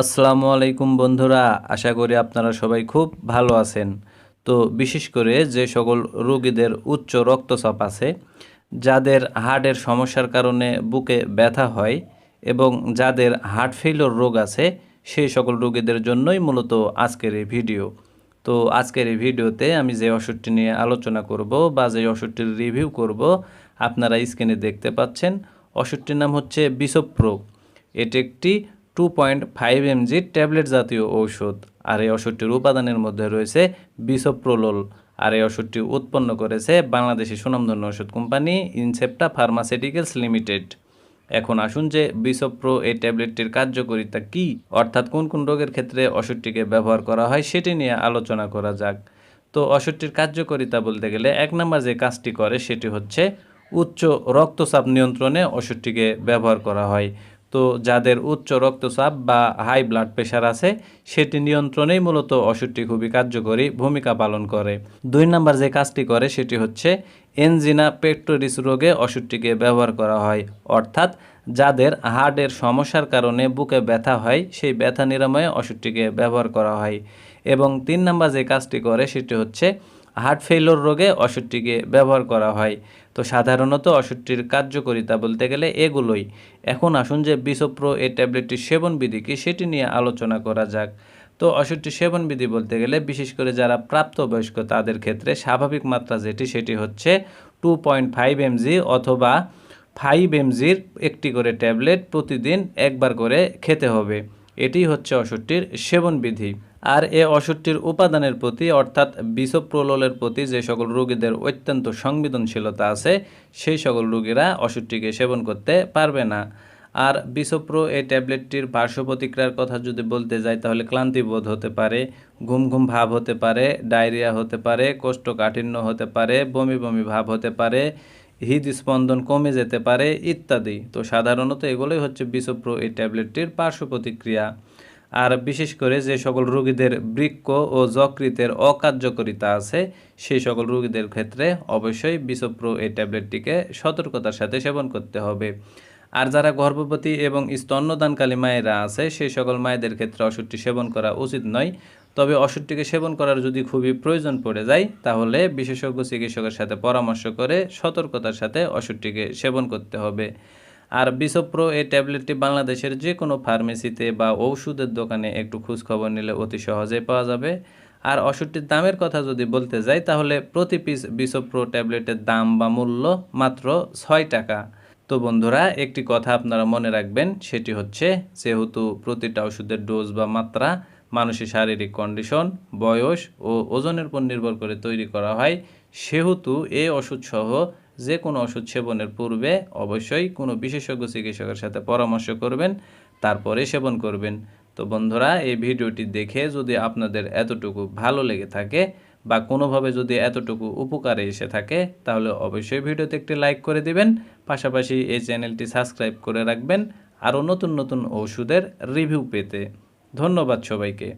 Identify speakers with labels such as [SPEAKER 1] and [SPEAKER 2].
[SPEAKER 1] আসসালামু আলাইকুম বন্ধুরা, আশা করি আপনারা সবাই খুব ভালো আছেন। তো বিশেষ করে যে সকল রোগীদের উচ্চ রক্তচাপ আছে, যাদের হার্টের সমস্যার কারণে বুকে ব্যথা হয় এবং যাদের হার্ট ফেইলর রোগ আছে, সেই সকল রোগীদের জন্যই মূলত আজকের এই ভিডিও। তো আজকের এই ভিডিওতে আমি যে ওষুধটি নিয়ে আলোচনা করব বা যে ওষুধটির রিভিউ করব, আপনারা স্ক্রিনে দেখতে পাচ্ছেন। ওষুধটির নাম হচ্ছে বিসপ্রো এটি একটি two point five mg tablet জাতীয় ঔষধ, আর এই ওষুধটির উপাদানের মধ্যে রয়েছে বিসপ্রোলোল আর এই ওষুধটি উৎপন্ন করেছে বাংলাদেশি সুনামধন্য ওষুধ কোম্পানি ইনসেপ্টা ফার্মাসিউটিক্যালস লিমিটেড এখন আসুন যে বিসপ্রো এই ট্যাবলেটটির কার্যকারিতা কি, অর্থাৎ কোন কোন রোগের ক্ষেত্রে ওষুধটিকে ব্যবহার করা হয় সেটি নিয়ে আলোচনা করা যাক। তো ওষুধটির কার্যকারিতা বলতে গেলে এক নম্বর যে কাজটি করে সেটি হচ্ছে উচ্চ রক্তচাপ নিয়ন্ত্রণে ওষুধটিকে ব্যবহার করা হয়। তো যাদের উচ্চ রক্তচাপ বা হাই ব্লাড প্রেশার আছে, সেটি নিয়ন্ত্রণেই মূলত ওষুধটি খুবই কার্যকরী ভূমিকা পালন করে। দুই নম্বর যে কাজটি করে, সেটি হচ্ছে এনজিনা পেক্টোরিস রোগে ওষুধটিকে ব্যবহার করা হয়। অর্থাৎ যাদের হার্টের সমস্যার কারণে বুকে ব্যথা হয়, সেই ব্যথা নিরাময়ে ওষুধটিকে ব্যবহার করা হয়। এবং তিন নম্বর যে কাজটি করে, সেটি হচ্ছে হার্ট ফেইলর রোগে ওষুধটিকে ব্যবহার করা হয়। তো সাধারণত ওষুধটির কার্যকারিতা বলতে গেলে এগুলোই। এখন আসুন যে বিসপ্রো এই ট্যাবলেটটির সেবন বিধি কি সেটি নিয়ে আলোচনা করা যাক। তো ওষুধটি সেবন বিধি বলতে গেলে বিশেষ করে যারা প্রাপ্তবয়স্ক তাদের ক্ষেত্রে স্বাভাবিক মাত্রা যেটি সেটি হচ্ছে টু পয়েন্ট ফাইভ এমজি অথবা ফাইভ এমজির একটি করে ট্যাবলেট প্রতিদিন একবার করে খেতে হবে। এটি হচ্ছে ওষুধটির সেবন বিধি। আর এ ওষুধটির উপাদানের প্রতি, অর্থাৎ বিষপ্রলোলের প্রতি যে সকল রোগীদের অত্যন্ত সংবেদনশীলতা আছে, সেই সকল রোগীরা ওষুধটিকে সেবন করতে পারবে না। আর বিষপ্রো এই ট্যাবলেটটির পার্শ্ব প্রতিক্রিয়ার কথা যদি বলতে যাই, তাহলে ক্লান্তিবোধ হতে পারে ঘুম ঘুম ভাব হতে পারে, ডায়রিয়া হতে পারে, কোষ্ঠকাঠিন্য হতে পারে, বমি বমি ভাব হতে পারে, হৃদস্পন্দন কমে যেতে পারে ইত্যাদি। তো সাধারণত এগুলোই হচ্ছে বিষপ্রো এই ট্যাবলেটটির পার্শ্ব প্রতিক্রিয়া। আর বিশেষ করে যে সকল রোগীদের বৃক্ক ও যকৃতের অকার্যকরিতা আছে, সেই সকল রোগীদের ক্ষেত্রে অবশ্যই বিষপ্রো এই ট্যাবলেটটিকে সতর্কতার সাথে সেবন করতে হবে। আর যারা গর্ভবতী এবং স্তন্যদানকালী মায়েরা আছে, সেই সকল মায়েদের ক্ষেত্রে ওষুধটি সেবন করা উচিত নয়। তবে ওষুধটিকে সেবন করার যদি খুবই প্রয়োজন পড়ে যায়, তাহলে বিশেষজ্ঞ চিকিৎসকের সাথে পরামর্শ করে সতর্কতার সাথে ওষুধটিকে সেবন করতে হবে। আর বিসপ্রো এই ট্যাবলেটটি বাংলাদেশের যে কোনো ফার্মেসিতে বা ঔষধের দোকানে একটু খোঁজখবর নিলে অতি সহজেই পাওয়া যাবে। আর ওষুধটির দামের কথা যদি বলতে যাই, তাহলে প্রতি পিস বিসপ্রো ট্যাবলেটের দাম বা মূল্য মাত্র ছয় টাকা। তো বন্ধুরা, একটি কথা আপনারা মনে রাখবেন, সেটি হচ্ছে যেহেতু প্রতিটা ওষুধের ডোজ বা মাত্রা মানুষের শারীরিক কন্ডিশন বয়স ও ওজনের উপর নির্ভর করে তৈরি করা হয়, সেহেতু এই ওষুধসহ যে কোনো ওষুধ সেবনের পূর্বে অবশ্যই কোনো বিশেষজ্ঞ চিকিৎসকের সাথে পরামর্শ করবেন, তারপরে সেবন করবেন। তো বন্ধুরা, এই ভিডিওটি দেখে যদি আপনাদের এতটুকু ভালো লেগে থাকে বা কোনোভাবে যদি এতটুকু উপকারে এসে থাকে, তাহলে অবশ্যই ভিডিওতে একটি লাইক করে দিবেন। পাশাপাশি এই চ্যানেলটি সাবস্ক্রাইব করে রাখবেন। আরও নতুন নতুন ওষুধের রিভিউ পেতে। ধন্যবাদ সবাইকে।